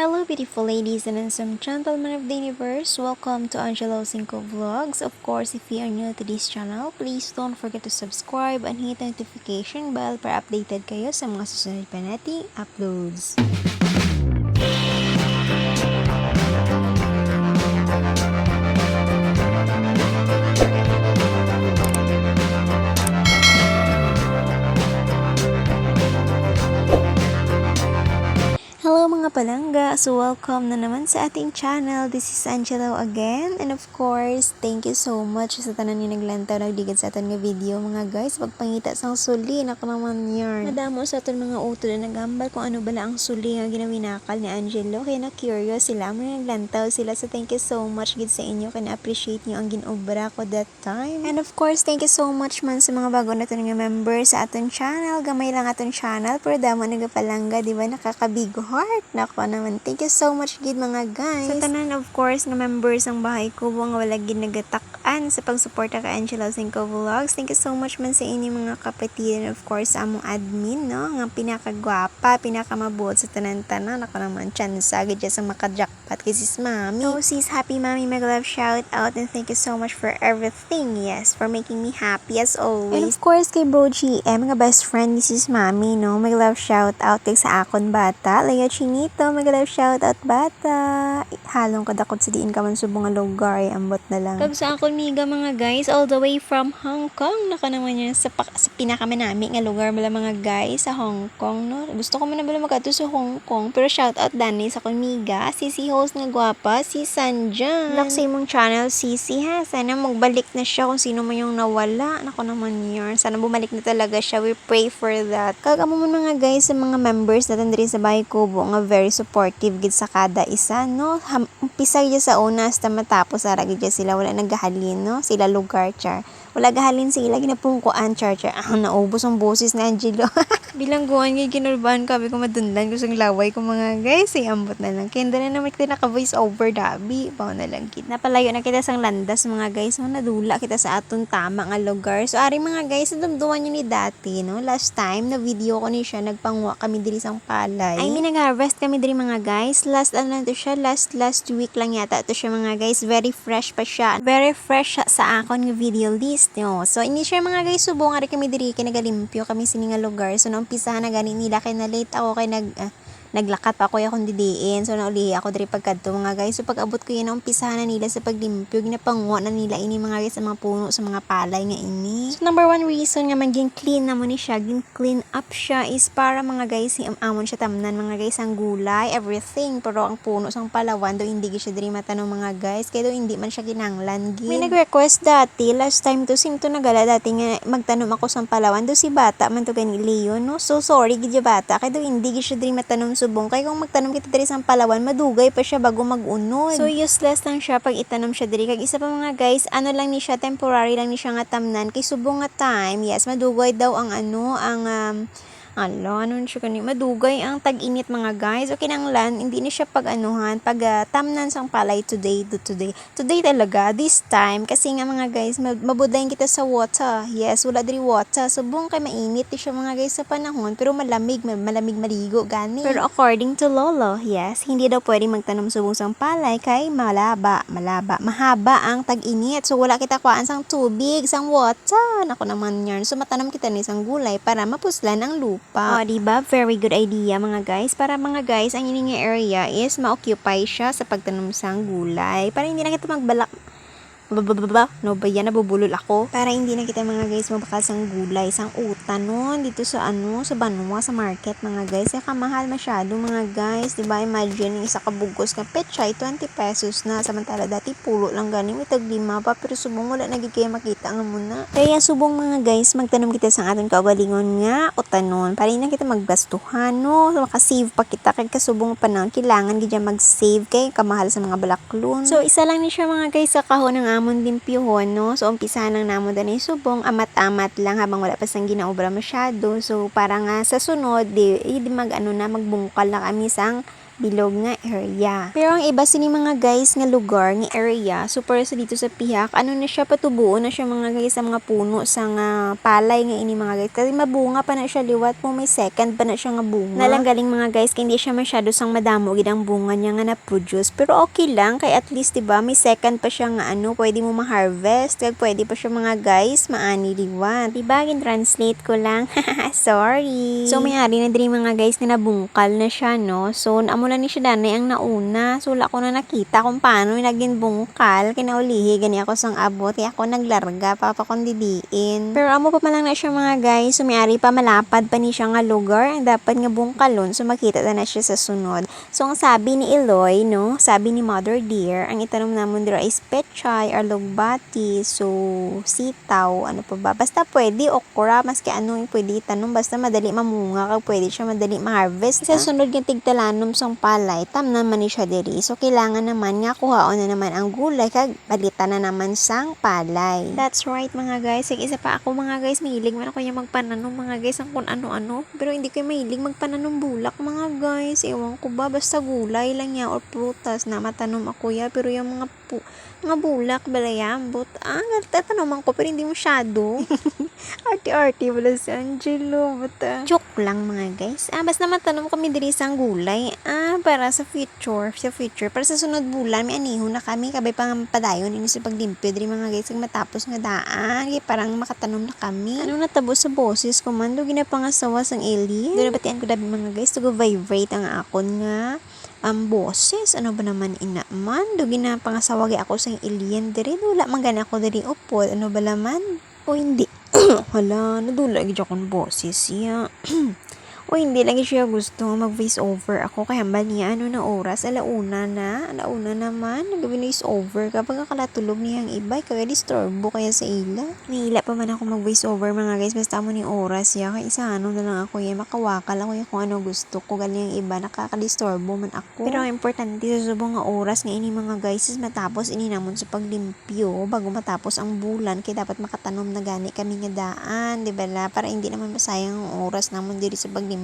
Hello beautiful ladies and handsome gentlemen of the universe. Welcome to Angelo Cinco Vlogs. Of course, if you are new to this channel, please don't forget to subscribe and hit the notification bell para updated kayo sa mga susunod pa nating uploads. Palangga! So welcome na naman sa ating channel. This is Angelo again. And of course, thank you so much sa tanan yung naglantaw nagdigad sa aton video mga guys. Pagpangita sang suli, nako naman yarn. Madamo sa aton mga utol na nagambal kung ano bala ang suli nga ginawinakal ni Angelo. Kaya na curious sila mo naglantaw sila. So thank you so much gid sa inyo. Kaya na-appreciate nyo ang ginobra ko that time. And of course, thank you so much man sa mga bago na nga members sa aton channel. Gamay lang aton channel. Pero damo nagapalangga, di ba? Nakakabigo heart. Nako naman. Thank you so much gid mga guys. Sa tanan of course nga members ang bahay ko nga wala gid nagatakan sa pagsuporta ka Angela Cinco Vlogs. Thank you so much man sa inyo mga kapatid and of course sa among admin no nga pinakagwapa, pinakamabuot sa tanan-tanan. Nako naman chance agad dyan sa makajackpot kay sis mami. So sis happy mami mag love shout out and thank you so much for everything. Yes, for making me happy as always. And of course kay Bro GM, mga best friend ni sis mami no. Mag love shout out kay sa akon bata. Laya Chinito, mag love shout out bata. Halong kadakot sa diin ka man subong nga lugar ay ambot na lang. Kag sa akon miga mga guys, all the way from Hong Kong. Naka naman yan sa, pa- sa pinakamanami nga lugar mala mga guys sa Hong Kong no. Gusto ko man na bala magadto sa Hong Kong. Pero shout out dani sa akon miga, si si host nga gwapa, si Sanjan. Lock sa imong channel, Sisi ha. Sana magbalik na siya kung sino man yung nawala. Nako naman yun. Sana bumalik na talaga siya. We pray for that. Kagamo mo mga guys sa mga members natin diri sa Bahay Kubo nga very supportive gid sa kada isa no. Umpisa gid sa una hasta matapos ara gid sila wala nagahalin no. Sila lugar char. Wala gahalin sila ginapungkuan char char. Ah, naubos ang boses ni Angelo. Bilang guwan gid kinulbahan kabi ko madundan ko sang laway ko mga guys. Ay ambot na lang. Kenda na naman kita naka voice over dabi. Bao na lang kit. Napalayo na kita sang landas mga guys. No, nadula kita sa aton tama nga lugar. So ari mga guys, nadumduman niyo ni dati no. Last time na video ko ni siya nagpangwa kami diri sang palay. I mean nag-harvest kami diri mga guys. Last ano to siya, last last week lang yata to siya mga guys. Very fresh pa siya. Very fresh siya sa akon nga video list no. So ini siya mga guys subong ari kami diri kay nagalimpyo kami sini nga lugar. So naumpisahan na gani nila kay na late ako kay nag ah, naglakat pa ako akong didiin. So, nauli ako diri pagkadto mga guys. So, pag abot ko yun, umpisahan na nila sa paglimpyo. Ginapangwa na nila ini mga guys sa mga puno, sa mga palay nga ini. So, number one reason nga maging clean na mo ni siya, gin clean up siya is para mga guys, si amon siya tamnan mga guys, ang gulay, everything. Pero ang puno sang palawan, do hindi siya diri matanong mga guys. Kaya do hindi man siya kinanglan gid. May nag-request dati, last time to, sing to nagala dati nga magtanom ako sang palawan. Do si bata man to gani Leo, no? So, sorry gid yung bata. Kaya do hindi siya diri matanong subong. Kaya kung magtanom kita diri sang palawan, madugay pa siya bago mag-unod. So, useless lang siya pag itanom siya diri. Kag isa pa mga guys, ano lang ni siya, temporary lang ni siya nga tamnan. Kay subong nga time, yes, madugay daw ang ano, ang um, Alo, ano siya kani? Madugay ang tag-init mga guys. Okay nang lan, hindi na siya pag anuhan, pag uh, tamnan sang palay today to today. Today talaga, this time, kasi nga mga guys, mab- mabudayin kita sa water. Yes, wala diri water. Subong kay mainit di siya mga guys sa panahon, pero malamig, ma- malamig maligo gani. Pero according to Lolo, yes, hindi daw pwedeng magtanom subong sang palay kay malaba, malaba, mahaba ang tag-init. So wala kita kuhaan sang tubig, sang water. Nako naman yarn. So matanam kita ni sang gulay para mapuslan ang lupa. O, diba? Very good idea mga guys. Para mga guys, ang ining area is ma-occupy siya sa pagtanom sang gulay. Para hindi na kita magbalak Babababa, no ba yan, nabubulol ako. Para hindi na kita mga guys mabakal sang gulay, sang utan nun, dito sa ano, sa Banwa, sa market mga guys. Kaya kamahal masyado mga guys, di ba? Imagine, yung isa kabugos ka petchay, 20 pesos na. Samantala dati pulo lang ganing, may tag lima pa, pero subong wala nagigay makita nga muna. Kaya subong mga guys, magtanom kita sa aton kaugalingon nga, utanon, para hindi na kita magbastuhan, no? Makasave pa kita, kaya kasubong panahon, kailangan gidya mag-save kay kamahal sa mga balaklon. So, isa lang ni siya mga guys sa kahon ng amon limpyuhon, no? So, umpisahan ng namon dani subong, amat-amat lang habang wala pa sang ginaobra masyado. So, para nga sa sunod, di, di mag, ano na, magbungkal na kami sang bilog nga area. Pero ang iba sini mga guys nga lugar nga area, super sa dito sa pihak, ano na siya patubuo na siya mga guys sa mga puno sa nga palay nga ini mga guys. Kasi mabunga pa na siya liwat mo may second pa na siya nga bunga. Nalang galing mga guys, kaya hindi siya masyado sang madamo gid ang bunga niya nga na-produce. Pero okay lang, kay at least 'di ba may second pa siya nga ano, pwede mo ma-harvest, kag pwede pa siya mga guys maani liwat. Diba, gin-translate ko lang. Sorry. So may ari na diri mga guys nga nabungkal na siya no. So amo na ni siya danay ang nauna. So wala ko na nakita kung paano naging bungkal. Kinaulihi gani ako sang abot. Kaya ako naglarga papa. Pero amo pa man lang na siya mga guys. So may ari pa malapad pa ni siya nga lugar. Ang dapat nga bungkalon. So makita na, na siya sa sunod. So ang sabi ni Eloy no, sabi ni Mother Dear, ang itanom namon dira is pechay or lugbati. So sitaw, ano pa ba? Basta pwede okra, maski ano yung pwede itanong. Basta madali mamunga kag pwede siya madali ma-harvest. Sa sunod nga tigtalanom sang palay, tam naman ni siya diri. So kailangan naman nga kuhaon na naman ang gulay kag balitan na naman sang palay. That's right mga guys. Yung isa pa ako mga guys, mahilig man ako yung magpananom mga guys ang kung ano-ano. Pero hindi ko mahilig magpananom bulak mga guys. Ewan ko ba, basta gulay lang ya or prutas na matanom ako ya. Pero yung mga pu mga bulak, balayambot, ah, tatanaman ko pero hindi masyado. Arte-arte wala si Angelo. Bata. Joke lang mga guys. Ah, basta matanong kami diri sa gulay. Ah, para sa future. Sa future. Para sa sunod bulan, may aniho na kami. Kabay pang padayon. Ini sa paglimpyo. Diri mga guys. Kag matapos nga daan. Kaya parang makatanom na kami. Ano natabo sa boses ko man. Dugi na pangasawa sang alien. Doon batian ko dabi mga guys. Tugo vibrate ang akon nga ang boses ano ba naman ina man dugi na ako sa alien diri wala man gani ako diri upod ano ba laman o hindi hala nadula gid akong boses siya o hindi lagi siya gusto mag over ako kaya ba niya? Ano na oras? Alauna na. Alauna naman. Nag voice over kapag akalatulog niya ang iba kaya disturbo kaya sa ila. Nihila pa man ako mag over mga guys. Basta mo ni oras ya. Kaya isa ano na lang ako ya. Makawakal ako yung kung ano gusto ko. Galing ang iba nakakadisturbo man ako. Pero ang importante sa subong nga oras nga ini mga guys is matapos ini namon sa paglimpyo. Bago matapos ang bulan kaya dapat makatanom na gani kami nga daan di ba la? Para hindi naman masayang ang oras namon diri sa paglimpyo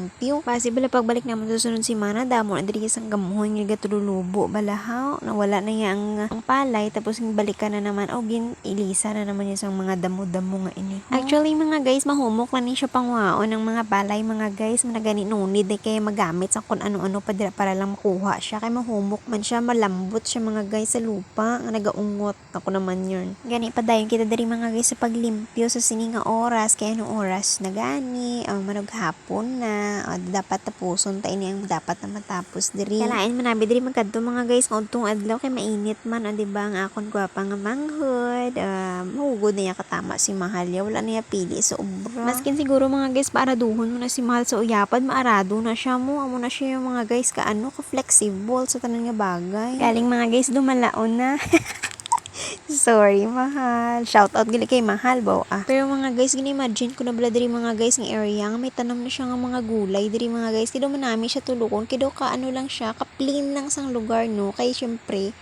possible pagbalik namon sa sunod semana damo na diri sa gamuhon nga gatululubo balahaw. Nawala na niya ang, ang palay tapos balikan na naman o gin ilisa na naman niya sa mga damo-damo nga ini. Actually mga guys mahumok na ni siya pangwaon ng mga balay mga guys. Na gani nunid eh, kaya magamit sa kung ano-ano pa dira para lang makuha siya. Kaya mahumok man siya malambot siya mga guys sa lupa. Nga nagaungot ako naman yun. Gani pa dayon kita diri mga guys sa paglimpyo sa sini nga oras. Kaya anong oras na gani? Ang manog hapon na o, dapat tapuson ta ini ang dapat na matapos diri kalain man nabi diri magkadto mga guys. Nga udtong adlaw kay mainit man. O di ba nga akon gwapa nga manghod. Uh, mahugod niya katama si mahal ya wala niya pili sa ubra maskin siguro mga guys paaraduhon mo na si mahal sa uyapad. Maarado na siya mo. Amo na siya yung mga guys. Ka ano ka flexible sa tanan nga bagay. Galing mga guys dumalaon na Sorry, mahal. Shout out gali kay mahal bo ah. Pero mga guys, gini-imagine ko na bala diri mga guys ng area nga may tanom na siya nga mga gulay diri mga guys. Kido man namin siya tulukon. Kido ka ano lang siya, ka plain lang sang lugar no. Kay syempre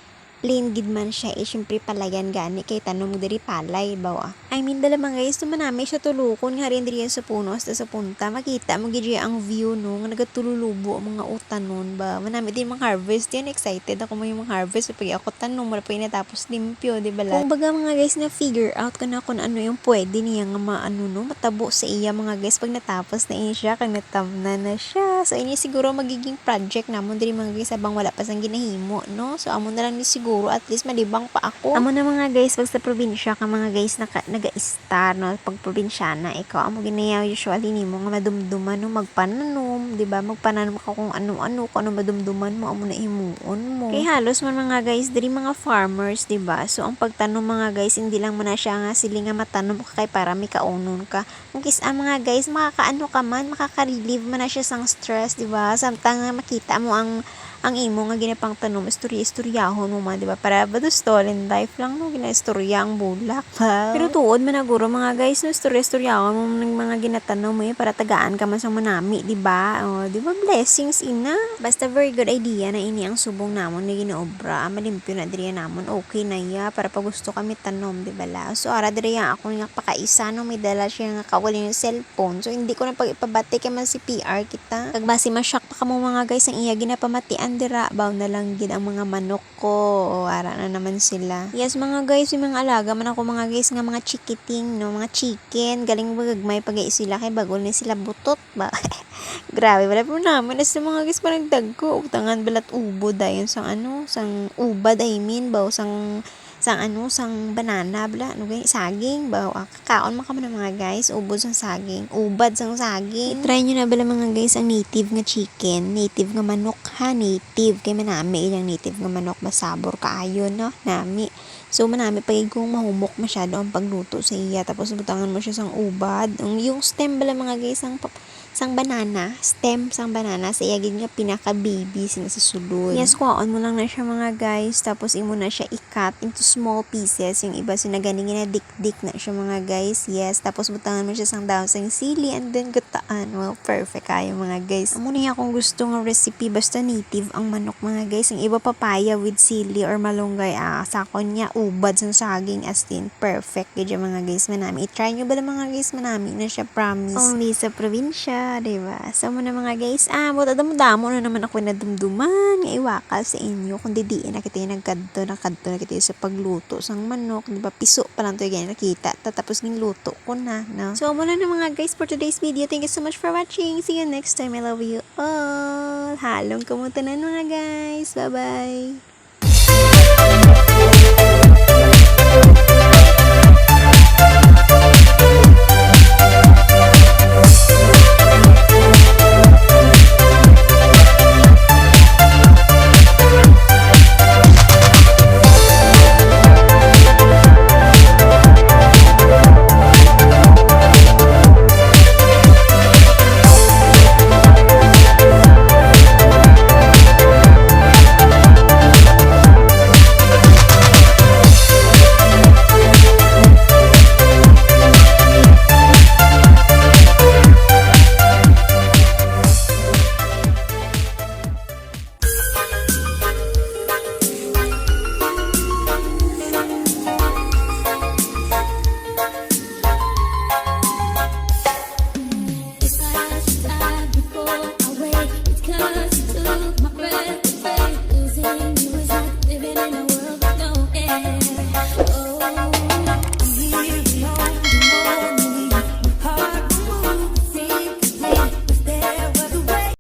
plain gid man siya eh syempre palayan gani kay tanom diri palay bawa. I mean dala mga guys tuman namin siya tulukon nga rin diri sa puno hasta sa punta. Makita mo gid ang view no nga nagatululubo ang mga utanon ba? Manami din mga harvest yan excited ako mo yung mga harvest pag ako tanong wala pa yun natapos limpyo di ba kung baga mga guys na figure out ko na kung ano yung pwede niya nga maano no matabo sa iya mga guys pag natapos na siya kag natamna na siya. So ini siguro magiging project namon diri mga guys abang wala pa sang ginahimo no? So amo na lang ni siguro at least malibang pa ako. Amo na mga guys pag sa probinsya ka mga guys naka, naga-star no? Pag probinsyana ikaw amo ginayaw usually nimo nga madumduman no? Magpananom di ba? Magpananom ka kung ano-ano kung ano madumduman mo amo na himuon mo. Kay halos man mga guys diri mga farmers di ba? So ang pagtanom mga guys hindi lang man siya nga sili nga matanom ka kay para may kaunon ka. Kung kis ang mga guys makakaano ka man makaka-relieve man na siya sang stress di ba? Samtang makita mo ang ang imo nga ginapang tanom istorya istoryahon mo man di ba? Para ba stolen life lang no ginaistorya ang bulak. Pa pero tuod man naguro mga guys no istorya istoryahon mo ng mga ginatanom mo eh, para tagaan ka man sa manami di ba? Oh, di ba? Blessings ina. Basta very good idea na ini ang subong namon na ginaobra malimpyo na diri namon. Okay na ya para pag gusto kami tanom di ba la? So ara diri ako nga pakaisa no? May dala siya nga kawali yung cellphone. So hindi ko na pag ipabati kay man si PR kita. Kagbasi ma-shock pa kamo mga guys ang iya ginapamatian naman dira, baw na lang gid ang mga manok ko. O, ara na naman sila. Yes, mga guys, yung mga alaga man ako mga guys nga mga chikiting, no, mga chicken, galing bagagmay pag sila kay bagol ni sila butot ba. Grabe, wala po namin. As mga guys, parang dagko. Utangan balat ubo dayon sang ano, sang ubad, I mean, baw, sang sang ano, sang banana, bla, ano gani, saging, ah, kakaon man kamo mga guys, ubod sang saging, ubad sang saging. Try nyo na bala mga guys, ang native nga chicken, native nga manok ha, native, kay manami ilang native nga manok, masabor kaayo, no, nami. So, manami pa kung mahumok masyado ang pagluto sa iya. Tapos, butangan mo siya sang ubad. Ang, yung stem bala mga guys, pap- sang banana, stem sang banana, sa iya gid nga pinaka-baby sina sa sulod. Yes, kuhaon mo lang na siya mga guys. Tapos, imo na siya i-cut into small pieces. Yung iba, sinaganing na dik-dik na siya mga guys. Yes, tapos butangan mo siya sang daw sang sili and then gutaan. Well, perfect kayo mga guys. Amo niya kung gusto nga recipe, basta native ang manok mga guys. Ang iba papaya with sili or malunggay. Ah, sakon niya, ubad sang saging as in perfect. Gaya mga guys, manami. I-try nyo ba mga guys, manami na siya, promise. Only sa probinsya, diba? So, mo na mga guys, ah, buta damo na naman ako na dumduman. Nga iwakal sa inyo. Kung didiin na kita yung nagkadto, nakadto na kita sa pagluto sang manok, diba? Piso pa lang to yung nakita. Tatapos ng luto ko na, no? So, muna na mga guys for today's video. Thank you so much for watching. See you next time. I love you all. Halong kamutunan mga guys. Bye-bye.